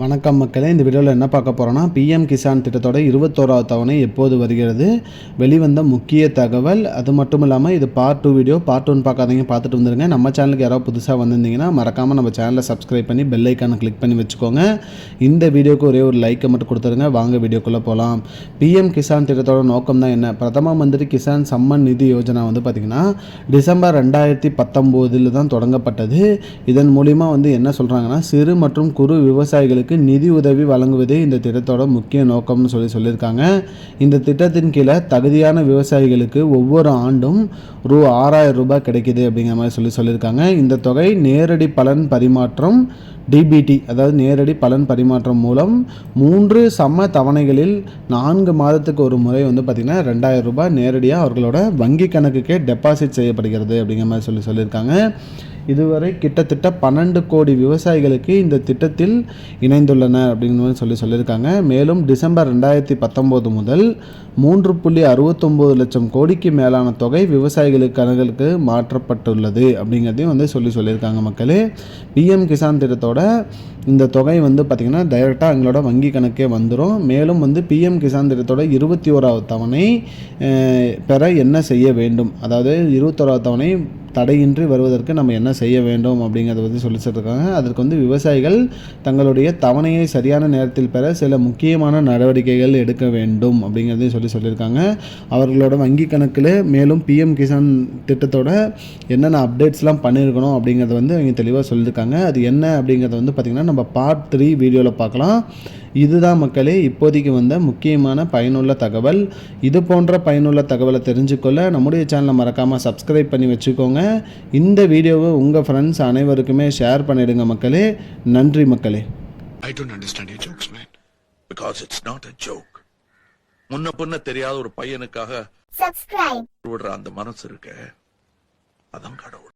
வணக்கம் மக்களே இந்த வீடியோவில் என்ன பார்க்க போகிறோன்னா பிஎம் கிசான் திட்டத்தோட இருபத்தோராவது தவணை எப்போது வருகிறது? வெளிவந்த முக்கிய தகவல் அது மட்டும் இல்லாமல் இது part two video part one பார்க்காதீங்க பார்த்துட்டு வந்துருங்க. நம்ம சேனலுக்கு யாராவது புதுசாக வந்திருந்தீங்கன்னா மறக்காமல் நம்ம சேனலை சப்ஸ்கிரைப் பண்ணி பெல் ஐக்கானை கிளிக் பண்ணி வச்சுக்கோங்க. இந்த வீடியோக்கு ஒரே ஒரு லைக்கை மட்டும் கொடுத்துருங்க வாங்க வீடியோக்குள்ளே போகலாம் பிஎம் கிசான் திட்டத்தோட நோக்கம் தான் என்ன? பிரதம மந்திரி கிசான் சம்மன் நிதி யோஜனா வந்து பார்த்திங்கன்னா டிசம்பர் ரெண்டாயிரத்தி பத்தொம்போதில் தான் தொடங்கப்பட்டது. இதன் மூலிமா வந்து என்ன சொல்கிறாங்கன்னா சிறு மற்றும் குறு விவசாயிகளுக்கு நிதி உதவி வழங்குவதே இந்த திட்டத்தோட முக்கிய நோக்கம்னு சொல்லி சொல்லியிருக்காங்க. இந்த திட்டத்தின் கீழே தகுதியான விவசாயிகளுக்கு ஒவ்வொரு ஆண்டும் ரூ ஆறாயிரம் ரூபாய் கிடைக்குது அப்படிங்கிற மாதிரி சொல்லி சொல்லியிருக்காங்க. இந்த தொகை நேரடி பலன் பரிமாற்றம் டிபிடி அதாவது நேரடி பலன் பரிமாற்றம் மூலம் மூன்று சம தவணைகளில் நான்கு மாதத்துக்கு ஒரு முறை வந்து பார்த்திங்கன்னா ரெண்டாயிரம் ரூபாய் நேரடியாக அவர்களோட வங்கி கணக்குக்கே டெபாசிட் செய்யப்படுகிறது அப்படிங்கிற மாதிரி சொல்லி சொல்லியிருக்காங்க. இதுவரை கிட்டத்தட்ட பன்னெண்டு கோடி விவசாயிகளுக்கு இந்த திட்டத்தில் இணைந்துள்ளனர் அப்படின்னு சொல்லி சொல்லியிருக்காங்க. மேலும் டிசம்பர் ரெண்டாயிரத்தி பத்தொம்போது முதல் மூன்று புள்ளி அறுபத்தொம்போது லட்சம் கோடிக்கு மேலான தொகை விவசாயிகளுக்கு கணக்குகளுக்கு மாற்றப்பட்டுள்ளது அப்படிங்கிறதையும் வந்து சொல்லி சொல்லியிருக்காங்க மக்களே. பிஎம் கிசான் திட்டத்தோட இந்த தொகை வந்து பார்த்திங்கன்னா டைரெக்டாக எங்களோட வங்கி கணக்கே வந்துடும் மேலும் வந்து பிஎம் கிசான் திட்டத்தோட இருபத்தி ஓராவது தவணை பெற என்ன செய்ய வேண்டும்? அதாவது இருபத்தோராவது தவணை தடையின்றி வருவதற்கு நம்ம என்ன செய்ய வேண்டும் அப்படிங்கிறத பற்றி சொல்லி சொல்லியிருக்காங்க அதற்கு வந்து விவசாயிகள் தங்களுடைய தவணையை சரியான நேரத்தில் பெற சில முக்கியமான நடவடிக்கைகள் எடுக்க வேண்டும் அப்படிங்கிறதையும் சொல்லி சொல்லியிருக்காங்க. அவர்களோட வங்கி கணக்கில் மேலும் பிஎம் கிசான் திட்டத்தோட என்னென்ன அப்டேட்ஸ்லாம் பண்ணியிருக்கணும் அப்படிங்கிறத வந்து அவங்க தெளிவாக சொல்லியிருக்காங்க. அது என்ன அப்படிங்கிறத வந்து பார்த்திங்கன்னா நம்ம பார்ட் த்ரீ வீடியோவில் பார்க்கலாம். இதுதான் மக்களே இப்போதைக்கு வந்த முக்கியமான பயனுள்ள தகவல். இது போன்ற பயனுள்ள தகவலை தெரிஞ்சுக்கொள்ள நம்முடைய சேனலை மறக்காமல் சப்ஸ்கிரைப் பண்ணி வச்சுக்கோங்க. இந்த வீடியோவை உங்கள் ஃப்ரெண்ட்ஸ் அனைவருக்குமே ஷேர் பண்ணிடுங்க மக்களே. நன்றி மக்களே. I don't understand your jokes, man. Because it's not a joke. முன்ன பின்ன தெரியாத ஒரு பையனுக்காக விடுற அந்த மனசு இருக்க. அதான் கடவுள்.